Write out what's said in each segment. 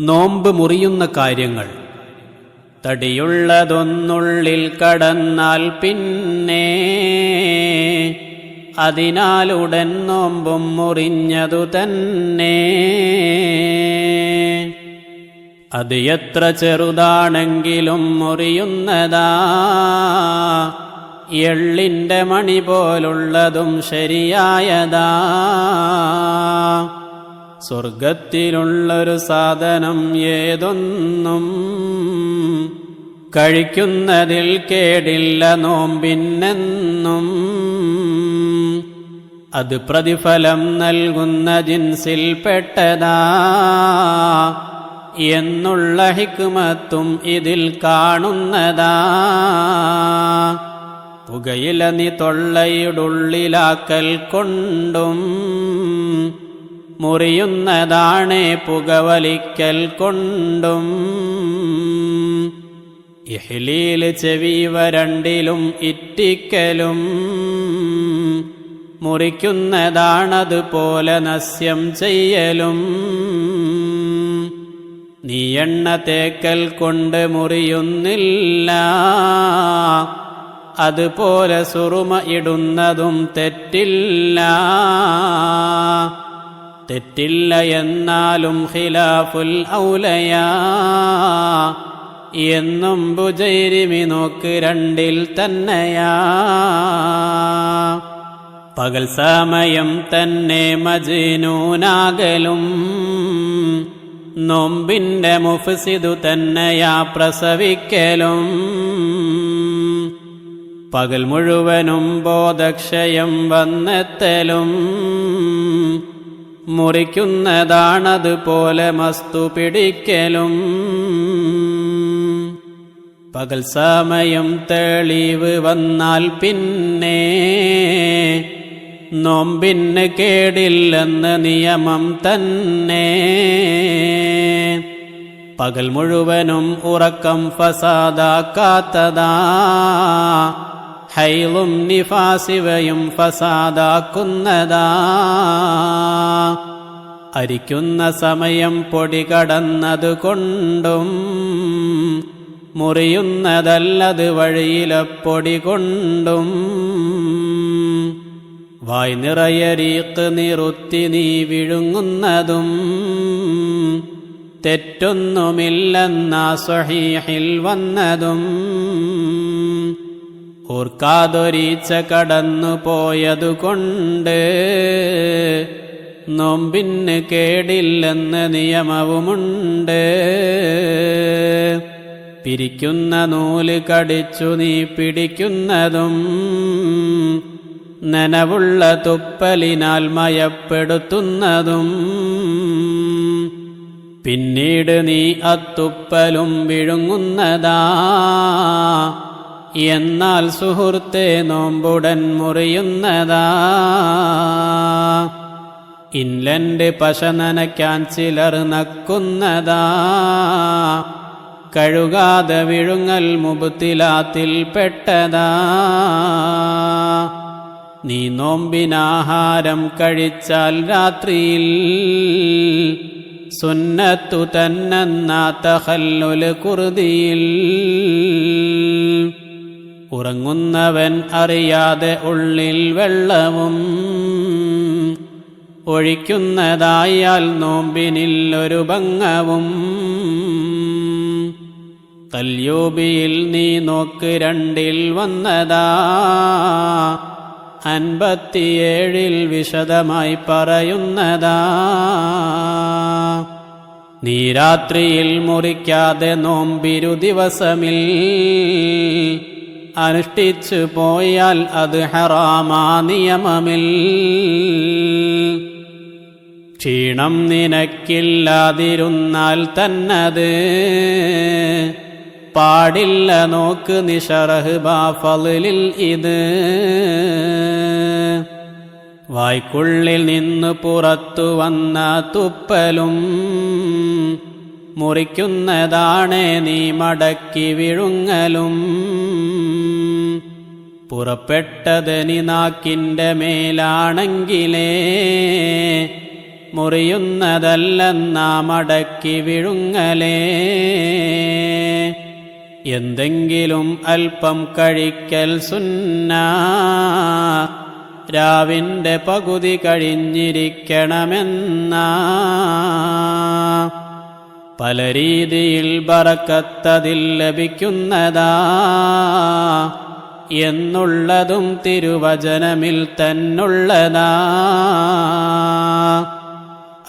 നോമ്പ് മുറിയുന്ന കാര്യങ്ങൾ. തടിയുള്ളതൊന്നുള്ളിൽ കടന്നാൽ പിന്നെ അതിനാലുടൻ നോമ്പും മുറിഞ്ഞതു തന്നെ. അത് എത്ര ചെറുതാണെങ്കിലും മുറിയുന്നതാ. എള്ളിന്റെ മണി പോലുള്ളതും ശരിയായതാ. സ്വർഗത്തിലുള്ളൊരു സാധനം ഏതൊന്നും കഴിക്കുന്നതിൽ കേടില്ല നോമ്പിന്നെന്നും അത് പ്രതിഫലം നൽകുന്ന ജിൻസിൽപ്പെട്ടതാ എന്നുള്ള ഹിക്മത്തും ഇതിൽ കാണുന്നതാ. പുകയില നീ തൊള്ളയുടുള്ളിലാക്കൽ കൊണ്ടും മുറിയുന്നതാണേ പുകവലിക്കൽ കൊണ്ടും. ഇഹ്ലീൽ ചെവി വരണ്ടിലും ഇറ്റിക്കലും. മുറിക്കുന്നതാണതുപോലെ നസ്യം ചെയ്യലും. നീ എണ്ണ തേക്കൽ കൊണ്ട് മുറിയുന്നില്ല. അതുപോലെ സുറുമ ഇടുന്നതും തെറ്റില്ല. തെറ്റില്ല എന്നാലും ഖിലാഫുൽ ഔലയാ. എന്നും ബുജൈരിമി നോക്ക് രണ്ടിൽ തന്നെയാ. പകൽ സമയം തന്നെ മജിനൂനാകലും. നോമ്പിന്റെ മുഫ്സിദു തന്നെയാ പ്രസവിക്കലും. പകൽ മുഴുവനും ബോധക്ഷയം വന്നെത്തലും. മുറിക്കുന്നതാണതുപോലെ മസ്തു പിടിക്കലും. പകൽ സമയം തെളിവ് വന്നാൽ പിന്നെ നോമ്പിന് കേടില്ലെന്ന് നിയമം തന്നെ. പകൽ മുഴുവനും ഉറക്കം ഫസാദാക്കാത്തതാ. ഹൈലും നിഫാസിവയും ഫസാദാക്കുന്നതാ. അരിക്കുന്ന സമയം പൊടി കടന്നതുകൊണ്ടും മുറിയുന്നതല്ലത് വഴിയിലപ്പൊടി കൊണ്ടും. വായ് നിറയരീക്ക് നിറുത്തി നീ വിഴുങ്ങുന്നതും തെറ്റൊന്നുമില്ലെന്നാ സ്വഹീഹിൽ വന്നതും. ഓർക്കാതൊരീച്ച കടന്നു പോയതുകൊണ്ട് നോമ്പിന് കേടില്ലെന്ന് നിയമവുമുണ്ട്. പിരിക്കുന്ന നൂൽ കടിച്ചു നീ പിടിക്കുന്നതും നനവുള്ള തുപ്പലിനാൽ മയപ്പെടുത്തുന്നതും. പിന്നീട് നീ അത്തുപ്പലും വിഴുങ്ങുന്നതാ. എന്നാൽ സുഹൃത്തെ നോമ്പുടൻ മുറിയുന്നതാ. ഇൻലൻഡ് പശ നനയ്ക്കാൻ ചിലർ നക്കുന്നതാ. കഴുകാതെ വിഴുങ്ങൽ മുപുത്തിലാത്തിൽ പെട്ടതാ. നീ നോമ്പിനാഹാരം കഴിച്ചാൽ രാത്രിയിൽ സുന്നത്തു തന്നെന്നാത്ത തഹല്ലുൽ കുറുതിയിൽ ഉറങ്ങുന്നവൻ അറിയാതെ ഉള്ളിൽ വെള്ളവും ഒഴിക്കുന്നതായാൽ നോമ്പിനില്ലൊരു ഭംഗവും. കല്യൂബിയിൽ നീ നോക്ക് രണ്ടിൽ വന്നതാ. അൻപത്തിയേഴിൽ വിശദമായി പറയുന്നതാ. നീ രാത്രിയിൽ മുറിക്കാതെ നോമ്പിരു ദിവസമിൽ അനുഷ്ഠിച്ചു പോയാൽ അത് ഹറാമാ നിയമമിൽ. ക്ഷീണം നിനക്കില്ലാതിരുന്നാൽ തന്നത്. പാടില്ല നോക്ക് നിഷറഹ് ബാഫലിൽ ഇത്. വായ്ക്കുള്ളിൽ നിന്ന് പുറത്തു വന്ന തുപ്പലും മുറിക്കുന്നതാണേ നീ മടക്കി വിഴുങ്ങലും. പുറപ്പെട്ടതനി നാക്കിന്റെ മേലാണെങ്കിലേ മുറിയുന്നതല്ലെന്നാ മടക്കി വിഴുങ്ങലേ. എന്തെങ്കിലും അല്പം കഴിക്കൽ സുന്ന രാവിന്റെ പകുതി കഴിഞ്ഞിരിക്കണമെന്നാ. പല രീതിയിൽ ബറക്കത്തതിൽ ലഭിക്കുന്നതാ എന്നുള്ളതും തിരുവചനമിൽ തന്നുള്ളതാ.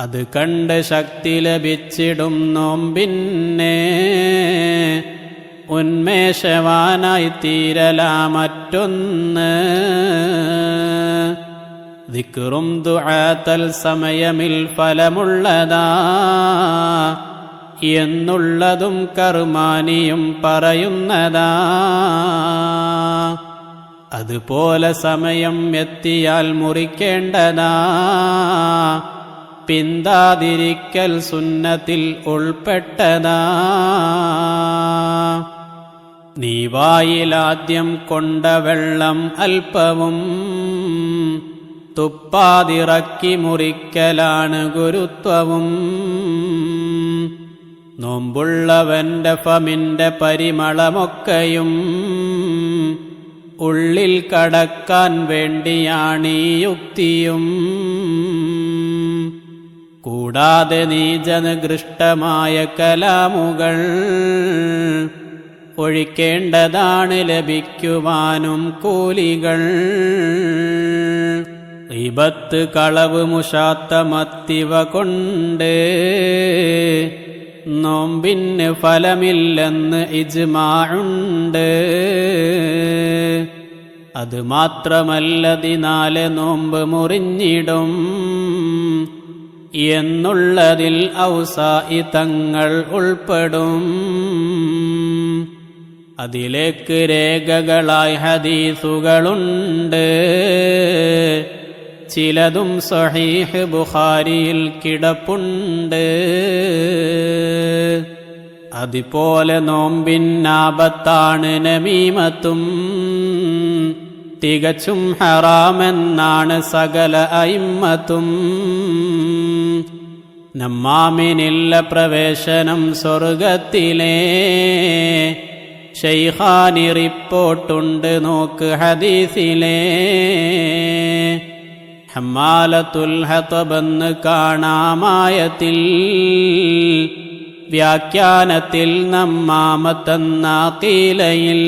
അത് കണ്ട് ശക്തി ലഭിച്ചിടും നോമ്പിന്നെ. ഉന്മേഷവാനായി തീരലാ മറ്റൊന്ന്. ദിക്കുറും ദുഴാത്തൽ സമയമിൽ ഫലമുള്ളതാ. എന്നുള്ളതും കർമാനിയും പറയുന്നതാ. അതുപോലെ സമയം എത്തിയാൽ മുറിക്കേണ്ടതാ. പിന്താതിരിക്കൽ സുന്നത്തിൽ ഉൾപ്പെട്ടതാ. നീ വായിലാദ്യം കൊണ്ട വെള്ളം അല്പവും തുപ്പാതിറക്കി മുറിക്കലാണ് ഗുരുത്വവും. നോമ്പുള്ളവന്റെ ഫമിന്റെ പരിമളമൊക്കെയും ഉള്ളിൽ കടക്കാൻ വേണ്ടിയാണീ യുക്തിയും. കൂടാതെ നീജനികൃഷ്ടമായ കലാമുകൾ ഒഴിക്കേണ്ടതാണ് ലഭിക്കുവാനും കൂലികൾ. ഇബത്ത് കളവ് മുഷാത്ത മത്തിവ കൊണ്ട് നോമ്പിന് ഫലമില്ലെന്ന് ഇജ്മാണ്ട് അത് മാത്രമല്ലതിനാല് നോമ്പ് മുറിഞ്ഞിടും. എന്നുള്ളതിൽ ഔസായി തങ്ങൾ ഉൾപ്പെടും. അതിലേക്ക് രേഖകളായി ഹദീസുകളുണ്ട്. ചിലതും സഹീഹ് ബുഖാരിയിൽ കിടപ്പുണ്ട്. അതുപോലെ നോമ്പിന്നാപത്താണ് നമീമത്തും. തികച്ചും ഹറാമെന്നാണ് സകല അയിമ്മത്തും. നമ്മാമിനില്ല പ്രവേശനം സ്വർഗത്തിലേ. ഷെയ്ഖാനി റിപ്പോർട്ടുണ്ട് നോക്ക് ഹദീസിലേ. ഹമ്മാലത്തുൽ ഹതബെന്ന് കാണാമായത്തിൽ വ്യാഖ്യാനത്തിൽ നമ്മാമത്തെന്ന കീലയിൽ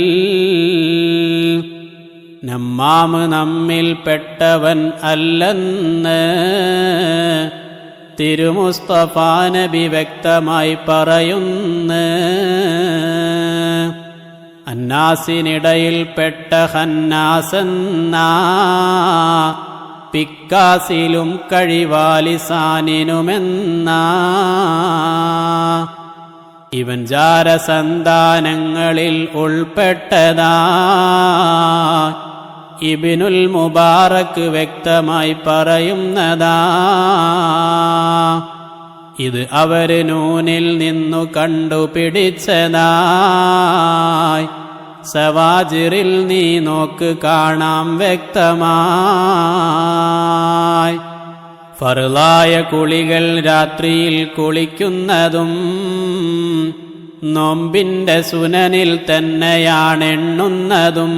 നമ്മാമ് നമ്മിൽ പെട്ടവൻ അല്ലെന്ന് തിരുമുസ്തഫ നബി വ്യക്തമായി പറയുന്നു. അന്നാസിനിടയിൽപ്പെട്ട ഹന്നാസെന്നാ പിക്കാസിലും കഴിവാലിസാനിനുമെന്ന. ഇവൻ ജാരസന്താനങ്ങളിൽ ഉൾപ്പെട്ടതാ. ഇബിനുൽ മുബാറക്ക് വ്യക്തമായി പറയുന്നതാ. ഇത് അവർ നൂനിൽ നിന്നു കണ്ടുപിടിച്ചതായി സവാജിറിൽ നീ നോക്ക് കാണാം വ്യക്തമായി. ഫറുലായ കുളികൾ രാത്രിയിൽ കുളിക്കുന്നതും നോമ്പിന്റെ സുനനിൽ തന്നെയാണെണ്ണുന്നതും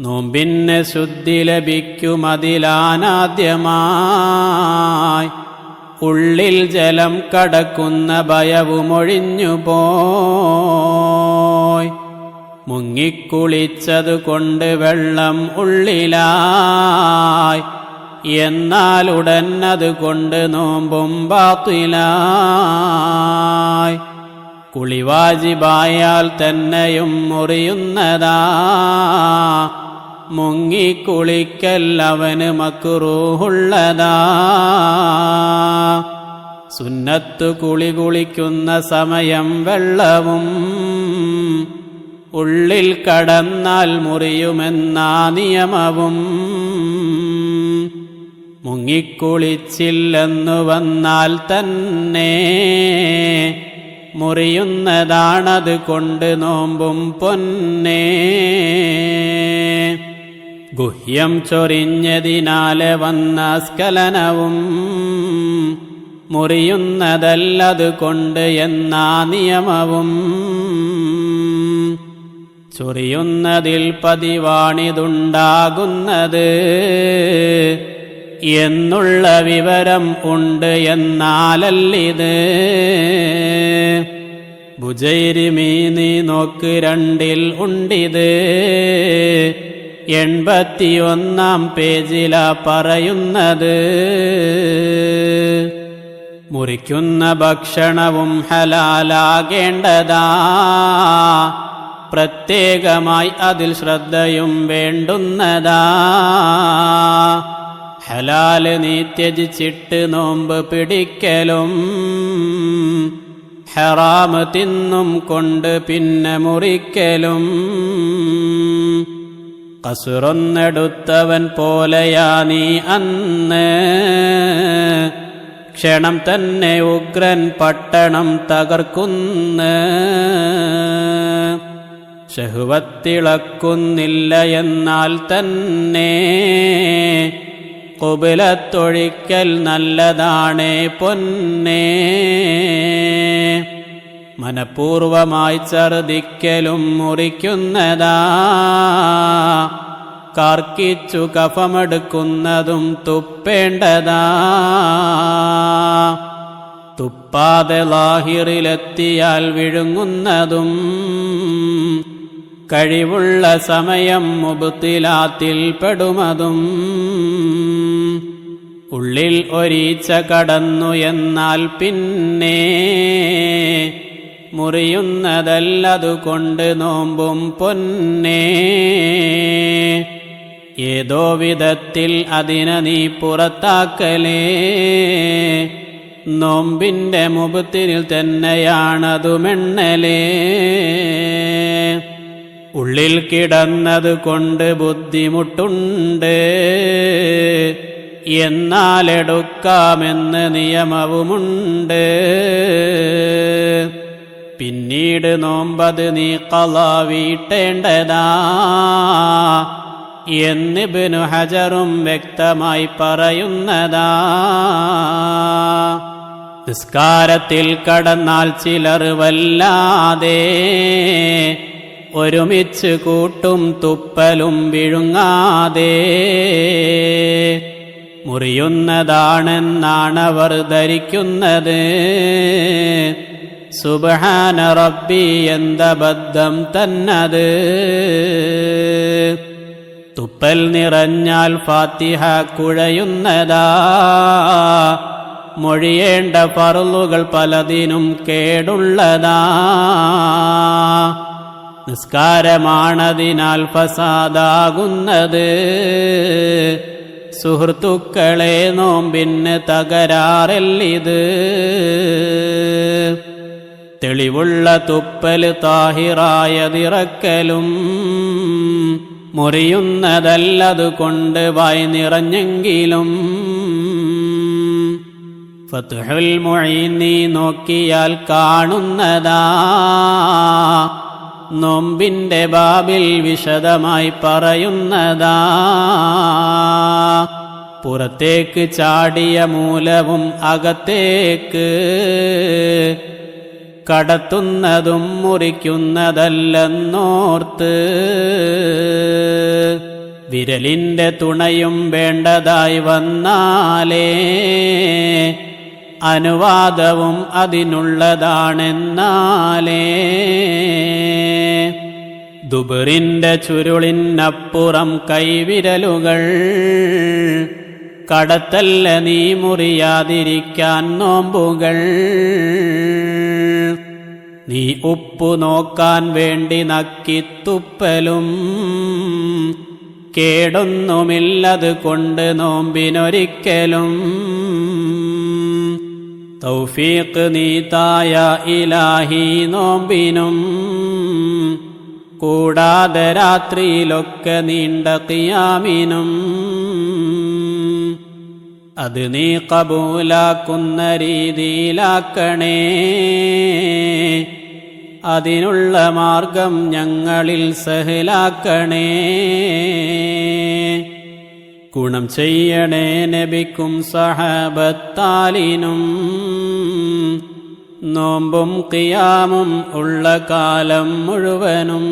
നോമ്പിന് ശുദ്ധി ലഭിക്കുമതിലാനാദ്യമായി ഉള്ളിൽ ജലം കടക്കുന്ന ഭയവുമൊഴിഞ്ഞുപോയി മുങ്ങിക്കുളിച്ചതു കൊണ്ട് വെള്ളം ഉള്ളിലായി. എന്നാൽ ഉടൻ അതുകൊണ്ട് നോമ്പും ബാത്തിലായി. കുളിവാജിബായാൽ തന്നെയും മുറിയുന്നതാ. മുങ്ങിക്കുളിക്കല്ലവന് മക്കുറൂഹുള്ളതാ സുന്നത്തു കുളി കുളിക്കുന്ന സമയം വെള്ളവും ഉള്ളിൽ കടന്നാൽ മുറിയുമെന്നാ നിയമവും. മുങ്ങിക്കുളിച്ചില്ലെന്നു വന്നാൽ തന്നെ. മുറിയുന്നതാണത് കൊണ്ട് നോമ്പും പൊന്നേ. ഗുഹ്യം ചൊരിഞ്ഞതിനാലെ വന്ന സ്ഖലനവും. മുറിയുന്നതല്ലത് കൊണ്ട് എന്നാ നിയമവും. ചൊറിയുന്നതിൽ പതിവാണിതുണ്ടാകുന്നത്. എന്നുള്ള വിവരം ഉണ്ട് എന്നാലല്ലിത്. ഭുജൈരിമീ നീ നോക്ക് രണ്ടിൽ ഉണ്ടിത്. എൺപത്തിയൊന്നാം പേജില പറയുന്നത്. മുറിക്കുന്ന ഭക്ഷണവും ഹലാലാകേണ്ടതാ. പ്രത്യേകമായി അതിൽ ശ്രദ്ധയും വേണ്ടുന്നതാ. ഹലാൽ നീ ത്യജിച്ചിട്ട് നോമ്പ് പിടിക്കലും. ഹറാമ് തിന്നും കൊണ്ട് പിന്നെ മുറിക്കലും. കസുറൊന്നെടുത്തവൻ പോലെയാ നീ അന്ന്. ക്ഷണം തന്നെ ഉഗ്രൻ പട്ടണം തകർക്കുന്ന. ശഹുവത്തിളക്കുന്നില്ല എന്നാൽ തന്നെ കുബിലത്തൊഴിക്കൽ നല്ലതാണേ പൊന്നേ. മനഃപൂർവമായി ചർദിക്കലും മുറിക്കുന്നതാ. കാർക്കിച്ചു കഫമെടുക്കുന്നതും തുപ്പേണ്ടതാ. തുപ്പാതെ ലാഹിറിലെത്തിയാൽ വിഴുങ്ങുന്നതും കഴിവുള്ള സമയം മുബുത്തിലാത്തിൽ പെടുമതും. ഉള്ളിൽ ഒരീച്ച കടന്നു എന്നാൽ പിന്നെ മുറിയുന്നതല്ലതുകൊണ്ട് നോമ്പും പൊന്നേ. ഏതോ വിധത്തിൽ അതിനെ നീ പുറത്താക്കലേ. നോമ്പിന്റെ മുബത്തിനിൽ തന്നെയാണതുമെണ്ണലേ. ഉള്ളിൽ കിടന്നത് കൊണ്ട് ബുദ്ധിമുട്ടുണ്ട്. എന്നാലെടുക്കാമെന്ന് നിയമവുമുണ്ട്. പിന്നീട് നോമ്പത് നീ കല വീട്ടേണ്ടതാ എന്നിബിനു ഹജറും വ്യക്തമായി പറയുന്നതാ. നിസ്കാരത്തിൽ കടന്നാൽ ചിലർ വല്ലാതെ ഒരുമിച്ച് കൂട്ടും തുപ്പലും വിഴുങ്ങാതെ. മുറിയുന്നതാണെന്നാണവർ ധരിക്കുന്നത്. സുബഹാന റബ്ബി എന്തബദ്ധം തന്നത്. തുപ്പൽ നിറഞ്ഞാൽ ഫാത്തിഹ കുഴയുന്നതാ. മൊഴിയേണ്ട പറലുകൾ പലതിനും കേടുള്ളതാ. നിസ്കാരമാണതിനാൽ ഫസാദാകുന്നത്. സുഹൃത്തുക്കളെ നോമ്പിന് തകരാറല്ലിത്. തെളിവുള്ള തുപ്പൽ താഹിറായതിറക്കലും മുറിയുന്നതല്ലതു കൊണ്ട് വായി നിറഞ്ഞെങ്കിലും. ഫത്തുഹുൽ മൊഴി നീ നോക്കിയാൽ കാണുന്നതാ. നോമ്പിന്റെ ബാബിൽ വിശദമായി പറയുന്നതാ. പുറത്തേക്ക് ചാടിയ മൂലവും അകത്തേക്ക് കടത്തുന്നതും മുറിക്കുന്നതല്ലെന്നോർത്ത് വിരലിന്റെ തുണയും വേണ്ടതായി വന്നാലേ അനുവാദവും അതിനുള്ളതാണെന്നാലേ. ദുബറിന്റെ ചുരുളിനപ്പുറം കൈവിരലുകൾ. കടത്തല്ല നീ മുറിയാതിരിക്കാൻ നോമ്പുകൾ. നീ ഉപ്പു നോക്കാൻ വേണ്ടി നക്കിത്തുപ്പലും. കേടൊന്നുമില്ലത് കൊണ്ട് നോമ്പിനൊരിക്കലും. തൗഫീഖ് നീതായ ഇലാഹി നോമ്പിനും കൂടാതെ രാത്രിയിലൊക്കെ നീണ്ട കിയാമിനും അത് നീ കബൂലാക്കുന്ന രീതിയിലാക്കണേ. അതിനുള്ള മാർഗം ഞങ്ങളിൽ സഹലാക്കണേ. ഗുണം ചെയ്യണേ നബിക്കും സഹബത്താലിനും. നോമ്പും കിയാമും ഉള്ള കാലം മുഴുവനും.